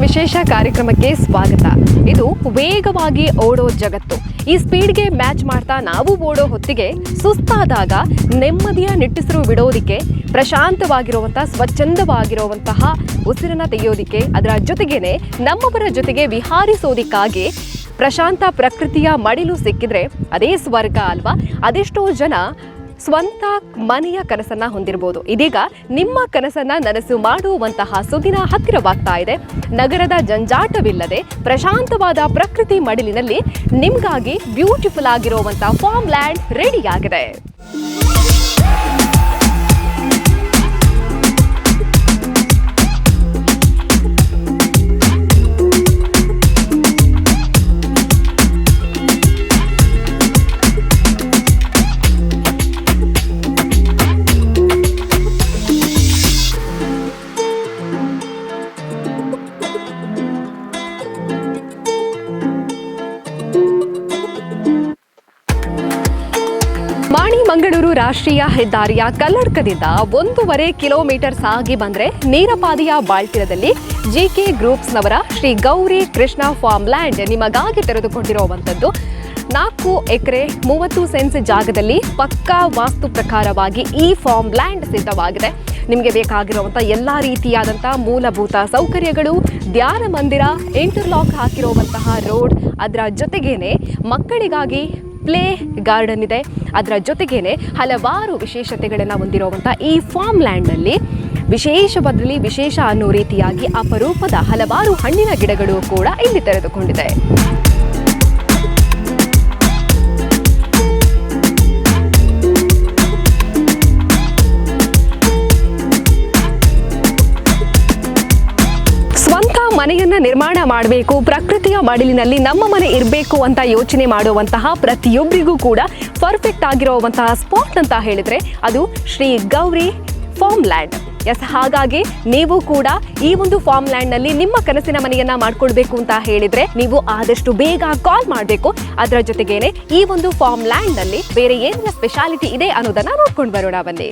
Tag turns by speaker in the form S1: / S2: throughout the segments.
S1: ವಿಶೇಷ ಕಾರ್ಯಕ್ರಮಕ್ಕೆ ಸ್ವಾಗತ. ಇದು ವೇಗವಾಗಿ ಓಡೋ ಜಗತ್ತು. ಈ ಸ್ಪೀಡ್ಗೆ ಮ್ಯಾಚ್ ಮಾಡ್ತಾ ನಾವು ಓಡೋ ಹೊತ್ತಿಗೆ ಸುಸ್ತಾದಾಗ ನೆಮ್ಮದಿಯ ನಿಟ್ಟುಸಿರು ಬಿಡೋದಿಕ್ಕೆ ಪ್ರಶಾಂತವಾಗಿರುವಂಥ ಸ್ವಚ್ಛಂದವಾಗಿರುವಂತಹ ಉಸಿರನ್ನ ತೆಗೆಯೋದಿಕ್ಕೆ, ಅದರ ಜೊತೆಗೇನೆ ನಮ್ಮವರ ಜೊತೆಗೆ ವಿಹಾರಿಸೋದಿಕ್ಕಾಗಿ ಪ್ರಶಾಂತ ಪ್ರಕೃತಿಯ ಮಡಿಲು ಸಿಕ್ಕಿದ್ರೆ ಅದೇ ಸ್ವರ್ಗ ಅಲ್ವಾ? ಅದೆಷ್ಟೋ ಜನ ಸ್ವಂತ ಮನೆಯ ಕನಸನ್ನ ಹೊಂದಿರಬಹುದು ಇದೀಗ ನಿಮ್ಮ ಕನಸನ್ನ ನನಸು ಮಾಡುವಂತಹ ಸುದಿನ ಹತ್ತಿರವಾಗ್ತಾ ಇದೆ. ನಗರದ ಜಂಜಾಟವಿಲ್ಲದೆ ಪ್ರಶಾಂತವಾದ ಪ್ರಕೃತಿ ಮಡಿಲಿನಲ್ಲಿ ನಿಮ್ಗಾಗಿ ಬ್ಯೂಟಿಫುಲ್ ಆಗಿರುವಂತಹ ಫಾರ್ಮ್ ಲ್ಯಾಂಡ್ ರೆಡಿಯಾಗಿದೆ ರಾಷ್ಟ್ರೀಯ ಹೆದ್ದಾರಿಯ ಕಲ್ಲಡ್ಕದಿಂದ ಒಂದೂವರೆ ಕಿಲೋಮೀಟರ್ ಸಾಗಿ ಬಂದ್ರೆ ನೀರಪಾದಿಯ ಬಾಳ್ತಿರದಲ್ಲಿ ಜಿಕೆ ಗ್ರೂಪ್ಸ್ನವರ ಶ್ರೀ ಗೌರಿ ಕೃಷ್ಣ ಫಾರ್ಮ್ ಲ್ಯಾಂಡ್ ನಿಮಗಾಗಿ ತೆರೆದುಕೊಂಡಿರುವಂಥದ್ದು. ನಾಲ್ಕು ಎಕರೆ ಮೂವತ್ತು ಸೆನ್ಸ್ ಜಾಗದಲ್ಲಿ ಪಕ್ಕಾ ವಾಸ್ತು ಪ್ರಕಾರವಾಗಿ ಈ ಫಾರ್ಮ್ ಲ್ಯಾಂಡ್ ಸಿದ್ಧವಾಗಿದೆ. ನಿಮಗೆ ಬೇಕಾಗಿರುವಂಥ ಎಲ್ಲ ರೀತಿಯಾದಂಥ ಮೂಲಭೂತ ಸೌಕರ್ಯಗಳು, ಧ್ಯಾನ ಮಂದಿರ, ಇಂಟರ್ಲಾಕ್ ಹಾಕಿರುವಂತಹ ರೋಡ್, ಅದರ ಜೊತೆಗೇನೆ ಮಕ್ಕಳಿಗಾಗಿ ಪ್ಲೇ ಗಾರ್ಡನ್ ಇದೆ. ಅದರ ಜೊತೆಗೇನೆ ಹಲವಾರು ವಿಶೇಷತೆಗಳನ್ನು ಹೊಂದಿರುವಂಥ ಈ ಫಾರ್ಮ್ ಲ್ಯಾಂಡ್ನಲ್ಲಿ ವಿಶೇಷವಾದಲ್ಲಿ ವಿಶೇಷ ಅನ್ನೋ ರೀತಿಯಾಗಿ ಅಪರೂಪದ ಹಲವಾರು ಹಣ್ಣಿನ ಗಿಡಗಳು ಕೂಡ ಇಲ್ಲಿ ತೆರೆದುಕೊಂಡಿದೆ. ಮನೆಯನ್ನ ನಿರ್ಮಾಣ ಮಾಡಬೇಕು, ಪ್ರಕೃತಿಯ ಮಡಿಲಿನಲ್ಲಿ ನಮ್ಮ ಮನೆ ಇರಬೇಕು ಅಂತ ಯೋಚನೆ ಮಾಡುವಂತಹ ಪ್ರತಿಯೊಬ್ಬರಿಗೂ ಕೂಡ ಪರ್ಫೆಕ್ಟ್ ಆಗಿರುವಂತಹ ಸ್ಪಾಟ್ ಅಂತ ಹೇಳಿದ್ರೆ ಅದು Shri Gauri farm land yes ಹಾಗಾಗಿ ನೀವು ಕೂಡ ಈ ಒಂದು ಫಾರ್ಮ್ ಲ್ಯಾಂಡ್ನಲ್ಲಿ ನಿಮ್ಮ ಕನಸಿನ ಮನೆಯನ್ನ ಮಾಡ್ಕೊಳ್ಬೇಕು ಅಂತ ಹೇಳಿದ್ರೆ ನೀವು ಆದಷ್ಟು ಬೇಗ ಕಾಲ್ ಮಾಡಬೇಕು. ಅದರ ಜೊತೆಗೇನೆ ಈ ಒಂದು ಫಾರ್ಮ್ ಲ್ಯಾಂಡ್ನಲ್ಲಿ ಬೇರೆ ಏನೆಲ್ಲ ಸ್ಪೆಷಾಲಿಟಿ ಇದೆ ಅನ್ನೋದನ್ನ ನೋಡ್ಕೊಂಡು ಬರೋಣ ಬನ್ನಿ.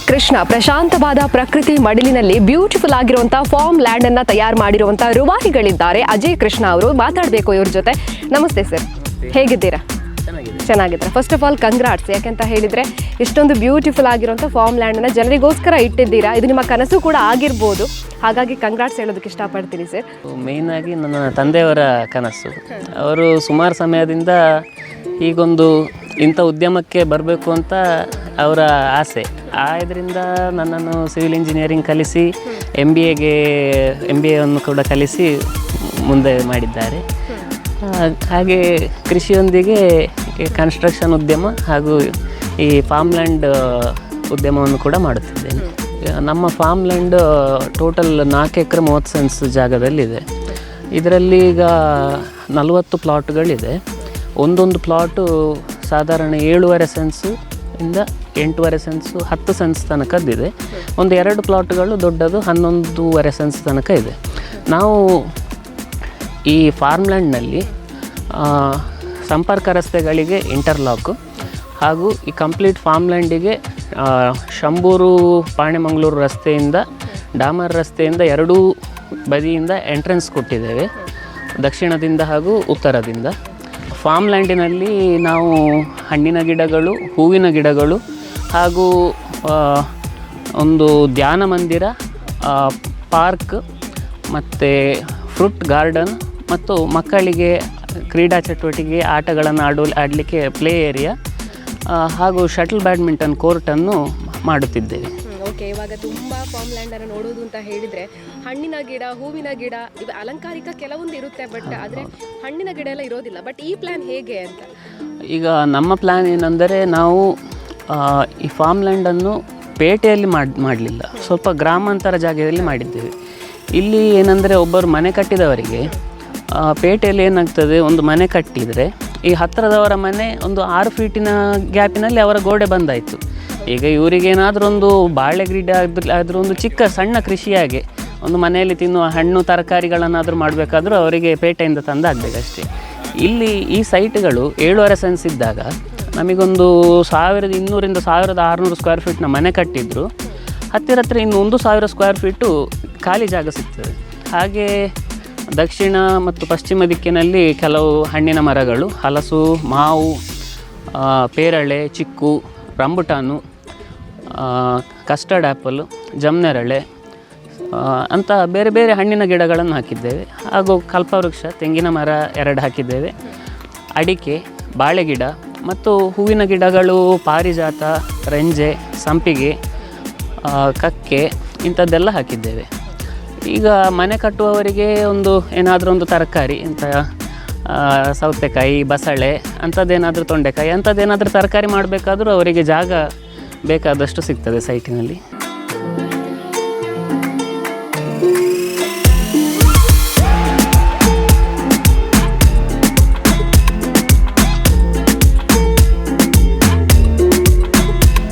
S1: ಕೃಷ್ಣ ಪ್ರಶಾಂತವಾದ ಪ್ರಕೃತಿ ಮಡಿಲಿನಲ್ಲಿ ಬ್ಯೂಟಿಫುಲ್ ಆಗಿರುವಂತಹ ಫಾರ್ಮ್ ಲ್ಯಾಂಡ್ ಅನ್ನ ತಯಾರು ಮಾಡಿರುವಂತಹ ರುವಾರಿಗಳಿದ್ದಾರೆ. ಅಜಯ್ ಕೃಷ್ಣ ಅವರು ಮಾತಾಡಬೇಕು ಇವ್ರ ಜೊತೆ. ನಮಸ್ತೆ ಸರ್. ಹೇಗಿದ್ದೀರಾ? ಚೆನ್ನಾಗಿದ್ದಾರೆ ಫಸ್ಟ್ ಆಫ್ ಆಲ್ ಕಂಗ್ರಾಟ್ಸ್ ಯಾಕೆಂತ ಹೇಳಿದ್ರೆ, ಇಷ್ಟೊಂದು ಬ್ಯೂಟಿಫುಲ್ ಆಗಿರುವಂಥ ಫಾರ್ಮ್ ಲ್ಯಾಂಡನ್ನು ಜನರಿಗೋಸ್ಕರ ಇಟ್ಟಿದ್ದೀರಾ? ಇದು ನಿಮ್ಮ ಕನಸು ಕೂಡ ಆಗಿರ್ಬೋದು. ಹಾಗಾಗಿ ಕಂಗ್ರಾಟ್ಸ್ ಹೇಳೋದಕ್ಕೆ ಇಷ್ಟಪಡ್ತೀನಿ ಸರ್.
S2: ಮೇಯ್ನ್ ಆಗಿ ನನ್ನ ತಂದೆಯವರ ಕನಸು. ಅವರು ಸುಮಾರು ಸಮಯದಿಂದ ಈಗೊಂದು ಇಂಥ ಉದ್ಯಮಕ್ಕೆ ಬರಬೇಕು ಅಂತ ಅವರ ಆಸೆ. ಆ ಇದರಿಂದ ನನ್ನನ್ನು ಸಿವಿಲ್ ಇಂಜಿನಿಯರಿಂಗ್ ಕಲಿಸಿ ಎಂ ಬಿ ಎಗೆ ಎಂ ಬಿ ಎನ್ನು ಕೂಡ ಕಲಿಸಿ ಮುಂದೆ ಮಾಡಿದ್ದಾರೆ. ಹಾಗೆ ಕೃಷಿಯೊಂದಿಗೆ ಕನ್ಸ್ಟ್ರಕ್ಷನ್ ಉದ್ಯಮ ಹಾಗೂ ಈ ಫಾರ್ಮ್ ಲ್ಯಾಂಡ್ ಉದ್ಯಮವನ್ನು ಕೂಡ ಮಾಡುತ್ತಿದ್ದೇನೆ. ನಮ್ಮ ಫಾರ್ಮ್ ಲ್ಯಾಂಡ್ ಟೋಟಲ್ ನಾಲ್ಕು ಎಕರೆ ಮೂವತ್ತು ಸೆನ್ಸ್ ಜಾಗದಲ್ಲಿದೆ. ಇದರಲ್ಲಿ ಈಗ ನಲವತ್ತು ಪ್ಲಾಟ್ಗಳಿದೆ ಒಂದೊಂದು ಪ್ಲಾಟು ಸಾಧಾರಣ ಏಳುವರೆ ಸೆನ್ಸು ಇಂದ ಎಂಟೂವರೆ ಸೆನ್ಸು ಹತ್ತು ಸೆನ್ಸ್ ತನಕದ್ದಿದೆ. ಒಂದು ಎರಡು ಪ್ಲಾಟ್ಗಳು ದೊಡ್ಡದು ಹನ್ನೊಂದೂವರೆ ಸೆನ್ಸ್ ತನಕ ಇದೆ. ನಾವು ಈ ಫಾರ್ಮ್ಲ್ಯಾಂಡ್ನಲ್ಲಿ ಸಂಪರ್ಕ ರಸ್ತೆಗಳಿಗೆ ಇಂಟರ್ಲಾಕು ಹಾಗೂ ಈ ಕಂಪ್ಲೀಟ್ ಫಾರ್ಮ್ ಲ್ಯಾಂಡಿಗೆ ಶಂಬೂರು, ಪಾಣೆಮಂಗಳೂರು ರಸ್ತೆಯಿಂದ, ಡಾಮರ್ ರಸ್ತೆಯಿಂದ ಎರಡೂ ಬದಿಯಿಂದ ಎಂಟ್ರೆನ್ಸ್ ಕೊಟ್ಟಿದ್ದೇವೆ. ದಕ್ಷಿಣದಿಂದ ಹಾಗೂ ಉತ್ತರದಿಂದ. ಫಾರ್ಮ್ ಲ್ಯಾಂಡಿನಲ್ಲಿ ನಾವು ಹಣ್ಣಿನ ಗಿಡಗಳು, ಹೂವಿನ ಗಿಡಗಳು ಹಾಗೂ ಒಂದು ಧ್ಯಾನ ಮಂದಿರ ಪಾರ್ಕ್ ಮತ್ತು ಫ್ರೂಟ್ ಗಾರ್ಡನ್ ಮತ್ತು ಮಕ್ಕಳಿಗೆ ಕ್ರೀಡಾ ಚಟುವಟಿಕೆ ಆಟಗಳನ್ನು ಆಡೋ ಆಡಲಿಕ್ಕೆ ಪ್ಲೇ ಏರಿಯಾ ಹಾಗೂ ಶಟಲ್ ಬ್ಯಾಡ್ಮಿಂಟನ್ ಕೋರ್ಟನ್ನು ಮಾಡುತ್ತಿದ್ದೇವೆ.
S1: ಓಕೆ ಇವಾಗ ತುಂಬ ಫಾರ್ಮ್ ಲ್ಯಾಂಡ್ ಅನ್ನು ನೋಡೋದು ಅಂತ ಹೇಳಿದ್ರೆ ಹಣ್ಣಿನ ಗಿಡ ಹೂವಿನ ಗಿಡ ಇದು ಅಲಂಕಾರಿಕ ಕೆಲವೊಂದು ಇರುತ್ತೆ ಬಟ್ ಆದ್ರೆ ಹಣ್ಣಿನ ಗಿಡ ಎಲ್ಲ ಇರೋದಿಲ್ಲ. ಬಟ್ ಈ ಪ್ಲಾನ್ ಹೇಗೆ ಅಂತ?
S2: ಈಗ ನಮ್ಮ ಪ್ಲ್ಯಾನ್ ಏನೆಂದರೆ ನಾವು ಈ ಫಾರ್ಮ್ ಲ್ಯಾಂಡನ್ನು ಪೇಟೆಯಲ್ಲಿ ಮಾಡಿ ಮಾಡಲಿಲ್ಲ. ಸ್ವಲ್ಪ ಗ್ರಾಮಾಂತರ ಜಾಗದಲ್ಲಿ ಮಾಡಿದ್ದೇವೆ. ಇಲ್ಲಿ ಏನಂದರೆ ಒಬ್ಬರು ಮನೆ ಕಟ್ಟಿದವರಿಗೆ ಪೇಟೆಯಲ್ಲಿ ಏನಾಗ್ತದೆ, ಒಂದು ಮನೆ ಕಟ್ಟಿದರೆ, ಈ ಹತ್ತಿರದವರ ಮನೆ ಒಂದು ಆರು ಫೀಟಿನ ಗ್ಯಾಪಿನಲ್ಲಿ ಅವರ ಗೋಡೆ ಬಂದಾಯಿತು. ಈಗ ಇವರಿಗೆ ಏನಾದರೂ ಒಂದು ಬಾಳೆ ಗಿಡ ಆದರೂ, ಆದ್ರೂ ಒಂದು ಚಿಕ್ಕ ಸಣ್ಣ ಕೃಷಿಯಾಗೆ ಒಂದು ಮನೆಯಲ್ಲಿ ತಿನ್ನುವ ಹಣ್ಣು, ತರಕಾರಿಗಳನ್ನಾದರೂ ಮಾಡಬೇಕಾದ್ರೂ ಅವರಿಗೆ ಪೇಟೆಯಿಂದ ತಂದಾಗಬೇಕಷ್ಟೇ. ಇಲ್ಲಿ ಈ ಸೈಟ್ಗಳು ಏಳುವರೆ ಸೆನ್ಸ್ ಇದ್ದಾಗ ನಮಗೊಂದು ಸಾವಿರದ ಇನ್ನೂರಿಂದ ಸಾವಿರದ ಆರುನೂರು ಸ್ಕ್ವೇರ್ ಫೀಟ್ನ ಮನೆ ಕಟ್ಟಿದ್ರು. ಹತ್ತಿರ ಹತ್ತಿರ ಇನ್ನು ಒಂದು ಸಾವಿರ ಸ್ಕ್ವೇರ್ ಫೀಟು ಖಾಲಿ ಜಾಗ ಸಿಗ್ತದೆ. ಹಾಗೆ ದಕ್ಷಿಣ ಮತ್ತು ಪಶ್ಚಿಮ ದಿಕ್ಕಿನಲ್ಲಿ ಕೆಲವು ಹಣ್ಣಿನ ಮರಗಳು, ಹಲಸು, ಮಾವು ಪೇರಳೆ, ಚಿಕ್ಕು, ರಂಬುಟಾನು ಕಸ್ಟರ್ಡ್ ಆ್ಯಪಲ್ ಜಮ್ನೆರಳೆ ಅಂತ ಬೇರೆ ಬೇರೆ ಹಣ್ಣಿನ ಗಿಡಗಳನ್ನು ಹಾಕಿದ್ದೇವೆ. ಹಾಗೂ ಕಲ್ಪವೃಕ್ಷ, ತೆಂಗಿನ ಮರ ಎರಡು ಹಾಕಿದ್ದೇವೆ. ಅಡಿಕೆ ಬಾಳೆ ಗಿಡ ಮತ್ತು ಹೂವಿನ ಗಿಡಗಳು, ಪಾರಿಜಾತ, ರಂಜೆ, ಸಂಪಿಗೆ ಕಕ್ಕೆ ಇಂಥದ್ದೆಲ್ಲ ಹಾಕಿದ್ದೇವೆ. ಈಗ ಮನೆ ಕಟ್ಟುವವರಿಗೆ ಒಂದು ಏನಾದರೂ ಒಂದು ತರಕಾರಿ ಅಂತ ಸೌತೆಕಾಯಿ, ಬಸಳೆ, ಅಂಥದ್ದೇನಾದರೂ ತೊಂಡೆಕಾಯಿ, ಅಂಥದ್ದೇನಾದರೂ ತರಕಾರಿ ಮಾಡಬೇಕಾದ್ರೂ ಅವರಿಗೆ ಜಾಗ ಬೇಕಾದಷ್ಟು ಸಿಗ್ತದೆ ಸೈಟಿನಲ್ಲಿ.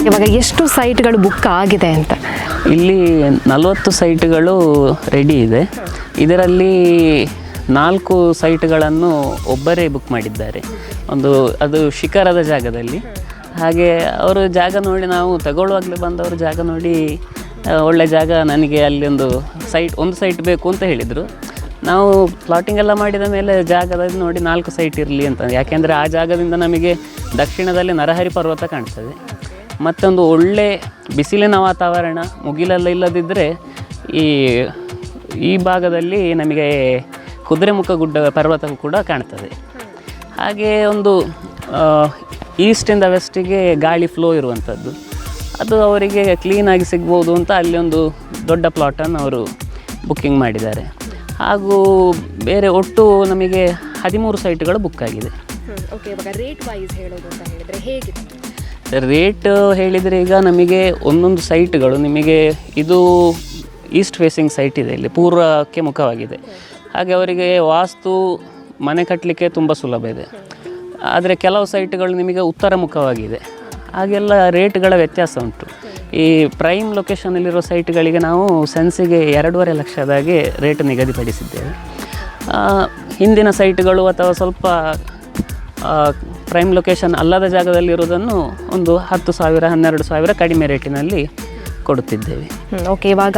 S1: ಇವಾಗ ಎಷ್ಟು ಸೈಟ್ಗಳು ಬುಕ್ ಆಗಿದೆ ಅಂತ.
S2: ಇಲ್ಲಿ ನಲವತ್ತು ಸೈಟ್ಗಳು ರೆಡಿ ಇದೆ. ಇದರಲ್ಲಿ ನಾಲ್ಕು ಸೈಟ್ಗಳನ್ನು ಒಬ್ಬರೇ ಬುಕ್ ಮಾಡಿದ್ದಾರೆ. ಒಂದು ಅದು ಶಿಖರದ ಜಾಗದಲ್ಲಿ. ಹಾಗೆ ಅವರು ಜಾಗ ನೋಡಿ ನಾವು ತಗೊಳ್ಳುವಾಗಲೇ ಬಂದವರು ಜಾಗ ನೋಡಿ ಒಳ್ಳೆ ಜಾಗ ನನಗೆ ಅಲ್ಲಿ ಒಂದು ಸೈಟ್ ಒಂದು ಸೈಟ್ ಬೇಕು ಅಂತ ಹೇಳಿದರು. ನಾವು ಪ್ಲಾಟಿಂಗ್ ಎಲ್ಲ ಮಾಡಿದ ಮೇಲೆ ಜಾಗದಲ್ಲಿ ನೋಡಿ ನಾಲ್ಕು ಸೈಟ್ ಇರಲಿ ಅಂತ. ಯಾಕೆಂದರೆ ಆ ಜಾಗದಿಂದ ನಮಗೆ ದಕ್ಷಿಣದಲ್ಲಿ ನರಹರಿ ಪರ್ವತ ಕಾಣ್ತದೆ ಮತ್ತೊಂದು ಒಳ್ಳೆ ಬಿಸಿಲಿನ ವಾತಾವರಣ ಮುಗಿಲೆಲ್ಲ ಇಲ್ಲದಿದ್ದರೆ ಈ ಈ ಭಾಗದಲ್ಲಿ ನಮಗೆ ಕುದುರೆಮುಖ ಗುಡ್ಡ ಪರ್ವತ ಕೂಡ ಕಾಣ್ತದೆ. ಹಾಗೆ ಒಂದು ಈಸ್ಟಿಂದ ವೆಸ್ಟಿಗೆ ಗಾಳಿ ಫ್ಲೋ ಇರುವಂಥದ್ದು ಅದು ಅವರಿಗೆ ಕ್ಲೀನಾಗಿ ಸಿಗ್ಬೋದು ಅಂತ ಅಲ್ಲಿ ಒಂದು ದೊಡ್ಡ ಪ್ಲಾಟನ್ನು ಅವರು ಬುಕ್ಕಿಂಗ್ ಮಾಡಿದ್ದಾರೆ. ಹಾಗೂ ಬೇರೆ ಒಟ್ಟು ನಮಗೆ ಹದಿಮೂರು ಸೈಟ್ಗಳು ಬುಕ್ ಆಗಿದೆ.
S1: ಓಕೆ ರೇಟ್ ವೈಸ್ ಹೇಳೋದು ಅಂತ ಹೇಳಿದರೆ ಹೇಗಿದೆ
S2: ರೇಟ್ ಹೇಳಿದರೆ ಈಗ ನಮಗೆ ಒಂದೊಂದು ಸೈಟ್ಗಳು ನಿಮಗೆ ಇದು ಈಸ್ಟ್ ಫೇಸಿಂಗ್ ಸೈಟ್ ಇದೆ ಇಲ್ಲಿ, ಪೂರ್ವಕ್ಕೆ ಮುಖವಾಗಿದೆ. ಹಾಗೆ ಅವರಿಗೆ ವಾಸ್ತು ಮನೆ ಕಟ್ಟಲಿಕ್ಕೆ ತುಂಬ ಸುಲಭ ಇದೆ. ಆದರೆ ಕೆಲವು ಸೈಟ್ಗಳು ನಿಮಗೆ ಉತ್ತರ ಮುಖವಾಗಿದೆ. ಹಾಗೆಲ್ಲ ರೇಟ್ಗಳ ವ್ಯತ್ಯಾಸ ಉಂಟು. ಈ ಪ್ರೈಮ್ ಲೊಕೇಶನಲ್ಲಿರೋ ಸೈಟ್ಗಳಿಗೆ ನಾವು ಸೆನ್ಸಿಗೆ ಎರಡೂವರೆ ಲಕ್ಷದಾಗೆ ರೇಟ್ ನಿಗದಿಪಡಿಸಿದ್ದೇವೆ. ಹಿಂದಿನ ಸೈಟ್ಗಳು ಅಥವಾ ಸ್ವಲ್ಪ ಪ್ರೈಮ್ ಲೊಕೇಶನ್ ಅಲ್ಲದ ಜಾಗದಲ್ಲಿರುವುದನ್ನು ಒಂದು ಹತ್ತು ಸಾವಿರ ಹನ್ನೆರಡು ಸಾವಿರ ಕಡಿಮೆ ರೇಟಿನಲ್ಲಿ ಕೊಡುತ್ತಿದ್ದೇವೆ.
S1: ಓಕೆ ಇವಾಗ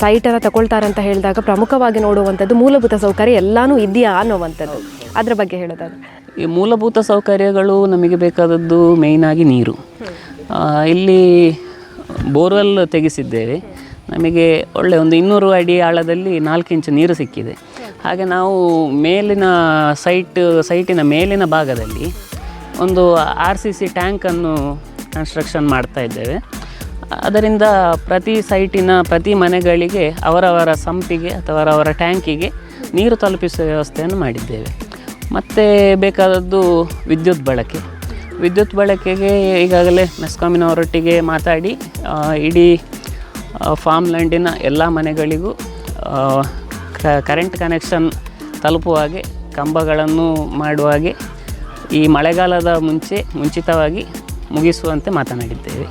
S1: ಸೈಟ್ ಎಲ್ಲ ತಗೊಳ್ತಾರೆ ಅಂತ ಹೇಳಿದಾಗ ಪ್ರಮುಖವಾಗಿ ನೋಡುವಂಥದ್ದು ಮೂಲಭೂತ ಸೌಕರ್ಯ ಎಲ್ಲಾನು ಇದೆಯಾ ಅನ್ನುವಂಥದ್ದು. ಅದರ ಬಗ್ಗೆ ಹೇಳೋದಾದ್ರೆ.
S2: ಈ ಮೂಲಭೂತ ಸೌಕರ್ಯಗಳು ನಮಗೆ ಬೇಕಾದದ್ದು ಮೇಯ್ನಾಗಿ ನೀರು. ಇಲ್ಲಿ ಬೋರ್ವೆಲ್ ತೆಗೆಸಿದ್ದೇವೆ. ನಮಗೆ ಒಳ್ಳೆ ಒಂದು ಇನ್ನೂರು ಅಡಿ ಆಳದಲ್ಲಿ ನಾಲ್ಕು ಇಂಚು ನೀರು ಸಿಕ್ಕಿದೆ. ಹಾಗೆ ನಾವು ಮೇಲಿನ ಸೈಟ್ ಸೈಟಿನ ಮೇಲಿನ ಭಾಗದಲ್ಲಿ ಒಂದು ಆರ್ ಸಿ ಸಿ ಟ್ಯಾಂಕನ್ನು ಕನ್ಸ್ಟ್ರಕ್ಷನ್ ಮಾಡ್ತಾ ಇದ್ದೇವೆ. ಅದರಿಂದ ಪ್ರತಿ ಸೈಟಿನ ಪ್ರತಿ ಮನೆಗಳಿಗೆ ಅವರವರ ಸಂಪಿಗೆ ಅಥವಾ ಅವರ ಟ್ಯಾಂಕಿಗೆ ನೀರು ತಲುಪಿಸುವ ವ್ಯವಸ್ಥೆಯನ್ನು ಮಾಡಿದ್ದೇವೆ. ಮತ್ತು ಬೇಕಾದದ್ದು ವಿದ್ಯುತ್ ಬಳಕೆ. ವಿದ್ಯುತ್ ಬಳಕೆಗೆ ಈಗಾಗಲೇ ಮೆಸ್ಕಾಮಿನವರೊಟ್ಟಿಗೆ ಮಾತಾಡಿ ಇಡೀ ಫಾರ್ಮ್ ಲ್ಯಾಂಡಿನ ಎಲ್ಲ ಮನೆಗಳಿಗೂ ಕರೆಂಟ್ ಕನೆಕ್ಷನ್ ತಲುಪುವ ಹಾಗೆ, ಕಂಬಗಳನ್ನು ಮಾಡುವ ಹಾಗೆ ಈ ಮಳೆಗಾಲದ ಮುಂಚೆ ಮುಂಚಿತವಾಗಿ ಮುಗಿಸುವಂತೆ ಮಾತನಾಡಿದ್ದೇವೆ.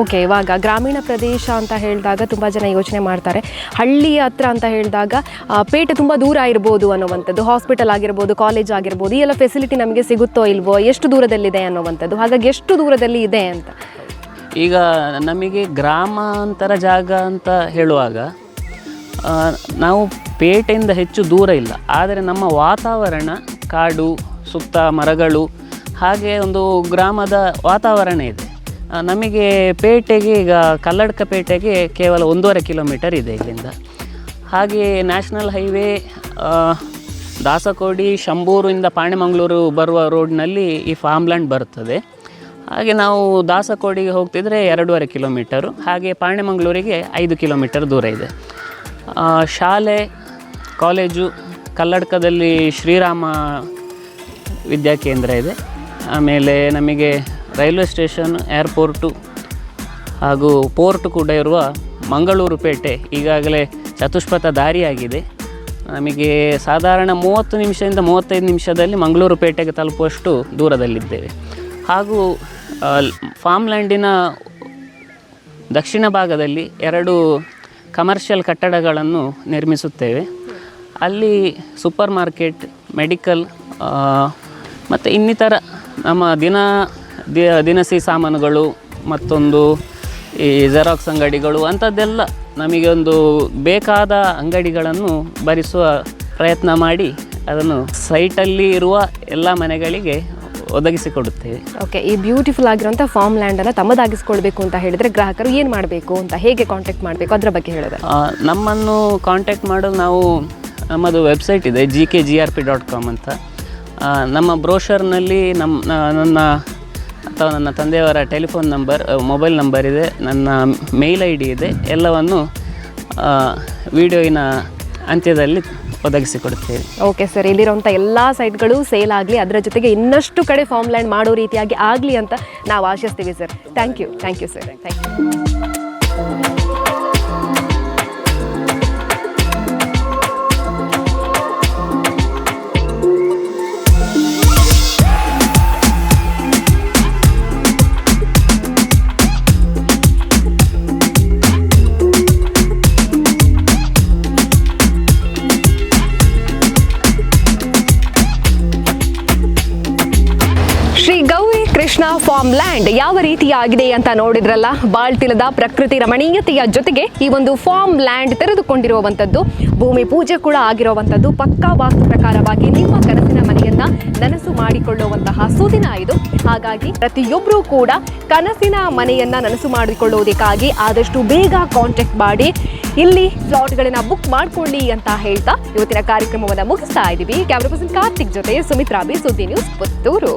S1: ಓಕೆ ಇವಾಗ ಗ್ರಾಮೀಣ ಪ್ರದೇಶ ಅಂತ ಹೇಳಿದಾಗ ತುಂಬ ಜನ ಯೋಚನೆ ಮಾಡ್ತಾರೆ. ಹಳ್ಳಿ ಹತ್ರ ಅಂತ ಹೇಳಿದಾಗ ಪೇಟೆ ತುಂಬ ದೂರ ಇರ್ಬೋದು ಅನ್ನುವಂಥದ್ದು ಹಾಸ್ಪಿಟಲ್ ಆಗಿರ್ಬೋದು ಕಾಲೇಜ್ ಆಗಿರ್ಬೋದು ಈ ಎಲ್ಲ ಫೆಸಿಲಿಟಿ ನಮಗೆ ಸಿಗುತ್ತೋ ಇಲ್ವೋ ಎಷ್ಟು ದೂರದಲ್ಲಿದೆ ಅನ್ನುವಂಥದ್ದು ಹಾಗಾಗಿ ಎಷ್ಟು ದೂರದಲ್ಲಿ ಇದೆ ಅಂತ.
S2: ಈಗ ನಮಗೆ ಗ್ರಾಮಾಂತರ ಜಾಗ ಅಂತ ಹೇಳುವಾಗ ನಾವು ಪೇಟೆಯಿಂದ ಹೆಚ್ಚು ದೂರ ಇಲ್ಲ. ಆದರೆ ನಮ್ಮ ವಾತಾವರಣ ಕಾಡು ಸುತ್ತ ಮರಗಳು, ಹಾಗೆ ಒಂದು ಗ್ರಾಮದ ವಾತಾವರಣ ಇದೆ. ನಮಗೆ ಪೇಟೆಗೆ ಈಗ ಕಲ್ಲಡ್ಕ ಪೇಟೆಗೆ ಕೇವಲ ಒಂದೂವರೆ ಕಿಲೋಮೀಟರ್ ಇದೆ ಇಲ್ಲಿಂದ. ಹಾಗೆ ನ್ಯಾಷನಲ್ ಹೈವೇ ದಾಸಕೋಡಿ ಶಂಬೂರಿಂದ ಪಾಣೆಮಂಗಳೂರು ಬರುವ ರೋಡ್ನಲ್ಲಿ ಈ ಫಾರ್ಮ್ಲ್ಯಾಂಡ್ ಬರುತ್ತದೆ. ಹಾಗೆ ನಾವು ದಾಸಕೋಡಿಗೆ ಹೋಗ್ತಿದ್ರೆ ಎರಡೂವರೆ ಕಿಲೋಮೀಟರು, ಹಾಗೆ ಪಾಣೆಮಂಗಳೂರಿಗೆ ಐದು ಕಿಲೋಮೀಟರ್ ದೂರ ಇದೆ. ಶಾಲೆ, ಕಾಲೇಜು, ಕಲ್ಲಡ್ಕದಲ್ಲಿ ಶ್ರೀರಾಮ ವಿದ್ಯಾಕೇಂದ್ರ ಇದೆ. ಆಮೇಲೆ ನಮಗೆ ರೈಲ್ವೆ ಸ್ಟೇಷನ್ ಏರ್ಪೋರ್ಟು ಹಾಗೂ ಪೋರ್ಟ್ ಕೂಡ ಇರುವ ಮಂಗಳೂರು ಪೇಟೆ ಈಗಾಗಲೇ ಚತುಷ್ಪಥ ದಾರಿಯಾಗಿದೆ. ನಮಗೆ ಸಾಧಾರಣ ಮೂವತ್ತು ನಿಮಿಷದಿಂದ ಮೂವತ್ತೈದು ನಿಮಿಷದಲ್ಲಿ ಮಂಗಳೂರು ಪೇಟೆಗೆ ತಲುಪುವಷ್ಟು ದೂರದಲ್ಲಿದ್ದೇವೆ. ಹಾಗೂ ಫಾರ್ಮ್ ಲ್ಯಾಂಡಿನ ದಕ್ಷಿಣ ಭಾಗದಲ್ಲಿ ಎರಡು ಕಮರ್ಷಿಯಲ್ ಕಟ್ಟಡಗಳನ್ನು ನಿರ್ಮಿಸುತ್ತೇವೆ. ಅಲ್ಲಿ ಸೂಪರ್ ಮಾರ್ಕೆಟ್ ಮೆಡಿಕಲ್ ಮತ್ತು ಇನ್ನಿತರ ನಮ್ಮ ದಿನ ದಿನಸಿ ಸಾಮಾನುಗಳು ಮತ್ತೊಂದು ಈ ಜೆರಾಕ್ಸ್ ಅಂಗಡಿಗಳು ಅಂಥದ್ದೆಲ್ಲ ನಮಗೆ ಒಂದು ಬೇಕಾದ ಅಂಗಡಿಗಳನ್ನು ಭರಿಸುವ ಪ್ರಯತ್ನ ಮಾಡಿ ಅದನ್ನು ಸೈಟಲ್ಲಿ ಇರುವ ಎಲ್ಲ ಮನೆಗಳಿಗೆ ಒದಗಿಸಿಕೊಡುತ್ತೇವೆ.
S1: ಓಕೆ ಈ ಬ್ಯೂಟಿಫುಲ್ ಆಗಿರುವಂಥ ಫಾರ್ಮ್ ಲ್ಯಾಂಡನ್ನು ತಮ್ಮದಾಗಿಸ್ಕೊಳ್ಬೇಕು ಅಂತ ಹೇಳಿದರೆ ಗ್ರಾಹಕರು ಏನು ಮಾಡಬೇಕು ಅಂತ ಹೇಗೆ ಕಾಂಟ್ಯಾಕ್ಟ್ ಮಾಡಬೇಕು ಅದರ ಬಗ್ಗೆ ಹೇಳಿದ್ರೆ
S2: ನಮ್ಮನ್ನು ಕಾಂಟ್ಯಾಕ್ಟ್ ಮಾಡಲು ನಾವು ನಮ್ಮದು ವೆಬ್ಸೈಟ್ ಇದೆ G K G R P dot com ಅಂತ. ನಮ್ಮ ಬ್ರೋಷರ್ನಲ್ಲಿ ನಮ್ಮ ನನ್ನ, ಅಥವಾ ನನ್ನ ತಂದೆಯವರ ಟೆಲಿಫೋನ್ ನಂಬರ್ ಮೊಬೈಲ್ ನಂಬರ್ ಇದೆ, ನನ್ನ ಮೇಲ್ ಐ ಡಿ ಇದೆ, ಎಲ್ಲವನ್ನು ವಿಡಿಯೋಯಿನ ಅಂತ್ಯದಲ್ಲಿ ಒದಗಿಸಿಕೊಡುತ್ತೇವೆ.
S1: ಓಕೆ ಸರ್ ಇಲ್ಲಿರುವಂಥ ಎಲ್ಲ ಸೈಟ್ಗಳು ಸೇಲ್ ಆಗಲಿ, ಅದರ ಜೊತೆಗೆ ಇನ್ನಷ್ಟು ಕಡೆ ಫಾರ್ಮ್ ಲ್ಯಾಂಡ್ ಮಾಡೋ ರೀತಿಯಾಗಿ ಆಗಲಿ ಅಂತ ನಾವು ಆಶಿಸ್ತೀವಿ sir. Thank you thank you sir, thank you. Farm land ಯಾವ ರೀತಿಯಾಗಿದೆ ಅಂತ ನೋಡಿದ್ರಲ್ಲ? ಬಾಳ್ತಿಲದ ಪ್ರಕೃತಿ ರಮಣೀಯತೆಯ ಜೊತೆಗೆ ಈ ಒಂದು ಫಾರ್ಮ್ ಲ್ಯಾಂಡ್ ತೆರೆದುಕೊಂಡಿರುವಂಥದ್ದು, ಭೂಮಿ ಪೂಜೆ ಕೂಡ ಆಗಿರುವಂಥದ್ದು, ಪಕ್ಕಾ ವಾಸ್ತು ಪ್ರಕಾರವಾಗಿ ನಿಮ್ಮ ಕನಸಿನ ಮನೆಯನ್ನ ನನಸು ಮಾಡಿಕೊಳ್ಳುವಂತಹ ಸುದಿನ ಇದು. ಹಾಗಾಗಿ ಪ್ರತಿಯೊಬ್ಬರೂ ಕೂಡ ಕನಸಿನ ಮನೆಯನ್ನ ನನಸು ಮಾಡಿಕೊಳ್ಳುವುದಕ್ಕಾಗಿ ಆದಷ್ಟು ಬೇಗ ಕಾಂಟ್ಯಾಕ್ಟ್ ಮಾಡಿ, ಇಲ್ಲಿ ಫ್ಲಾಟ್ಗಳನ್ನ ಬುಕ್ ಮಾಡ್ಕೊಳ್ಳಿ ಅಂತ ಹೇಳ್ತಾ ಇವತ್ತಿನ ಕಾರ್ಯಕ್ರಮವನ್ನು ಮುಗಿಸ್ತಾ ಇದ್ದೀವಿ ಕ್ಯಾಮ್ರಾ ಪರ್ಸನ್ ಕಾರ್ತಿಕ್ ಜೊತೆ Sumitra B Suddi news Puttur.